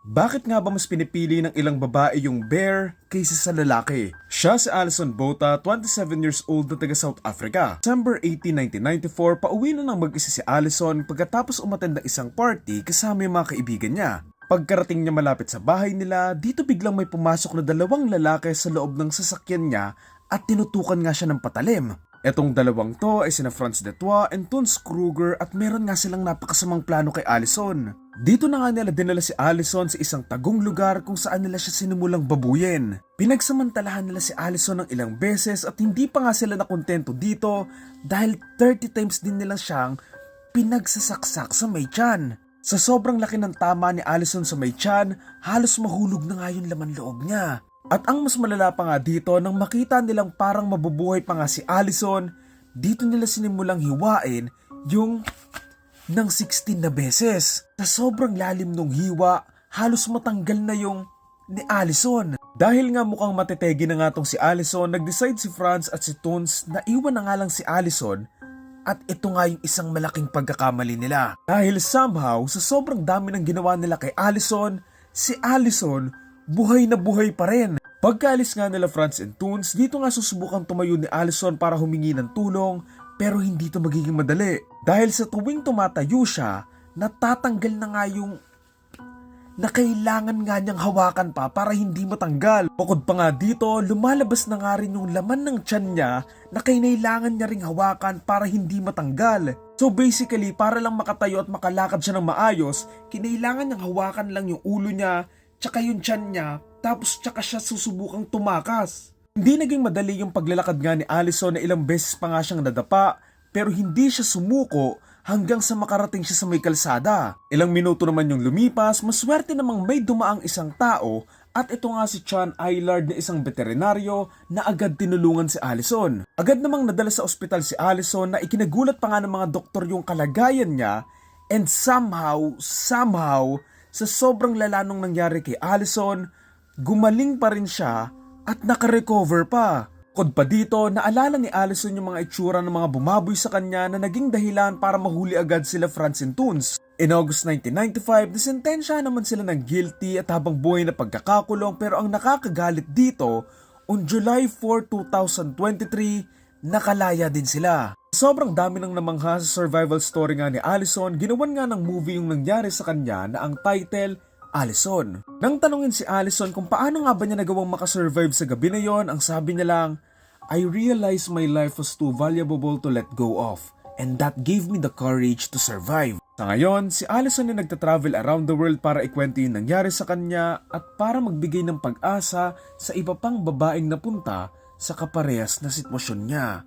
Bakit nga ba mas pinipili ng ilang babae yung bear kaysa sa lalaki? Siya si Alison Bota, 27 years old na taga South Africa. December 18, 1994, pauwi na ng mag-isa si Alison pagkatapos umattend ng isang party kasama yung mga kaibigan niya. Pagkarating niya malapit sa bahay nila, dito biglang may pumasok na dalawang lalaki sa loob ng sasakyan niya at tinutukan nga siya ng patalim. Etong dalawang to ay sina Franz Detroit and Tons Kruger at meron nga silang napakasamang plano kay Allison. Dito na nga nila dinala si Allison sa isang tagong lugar kung saan nila siya sinimulang babuyin. Pinagsamantalahan nila si Allison ng ilang beses at hindi pa nga sila nakontento dito dahil 30 times din nila siyang pinagsasaksak sa may tiyan. Sa sobrang laki ng tama ni Allison sa may tiyan, halos mahulog na nga yung laman loob niya. At ang mas malala pa nga dito, nang makita nilang parang mabubuhay pa nga si Allison, dito nila sinimulang hiwain yung ng 16 na beses. Sa sobrang lalim nung hiwa, halos matanggal na yung ni Allison. Dahil nga mukhang matetegi na nga tong si Allison, nag-decide si Franz at si Toons na iwan na nga lang si Allison at ito nga yung isang malaking pagkakamali nila. Dahil somehow, sa sobrang dami ng ginawa nila kay Allison, si Allison buhay na buhay pa rin. Pagkaalis nga nila Franz and Toons, dito nga susubukan tumayo ni Allison para humingi ng tulong pero hindi to magiging madali. Dahil sa tuwing tumatayo siya, natatanggal na nga yung na kailangan nga niyang hawakan pa para hindi matanggal. Bukod pa nga dito, lumalabas na nga rin yung laman ng tiyan niya na kailangan niya ring hawakan para hindi matanggal. So basically, para lang makatayo at makalakad siya ng maayos, kinailangan niyang hawakan lang yung ulo niya, tsaka yung tiyan niya, tapos tsaka siya susubukang tumakas. Hindi naging madali yung paglalakad nga ni Allison na ilang beses pa nga siyang nadapa, pero hindi siya sumuko hanggang sa makarating siya sa may kalsada. Ilang minuto naman yung lumipas, maswerte namang may dumaang isang tao at ito nga si Chan Aylard na isang veterinaryo na agad tinulungan si Allison. Agad namang nadala sa ospital si Allison na ikinagulat pa nga ng mga doktor yung kalagayan niya and somehow, somehow, sa sobrang lala nung nangyari kay Allison, gumaling pa rin siya at nakarecover pa. Kod pa dito, naalala ni Allison yung mga itsura ng mga bumaboy sa kanya na naging dahilan para mahuli agad sila Franz and Toons. In August 1995, nasentensya naman sila ng guilty at habang buhay na pagkakakulong pero ang nakakagalit dito, on July 4, 2023, nakalaya din sila. Sobrang dami nang namangha sa survival story nga ni Allison, ginawan nga ng movie yung nangyari sa kanya na ang title Allison. Nang tanungin si Allison kung paano nga ba niya nagawang makasurvive sa gabi na yon, ang sabi niya lang, I realized my life was too valuable to let go of and that gave me the courage to survive. Sa ngayon, si Allison ay nagta-travel around the world para ikwento yung nangyari sa kanya at para magbigay ng pag-asa sa iba pang babaeng napunta sa kaparehas na sitwasyon niya.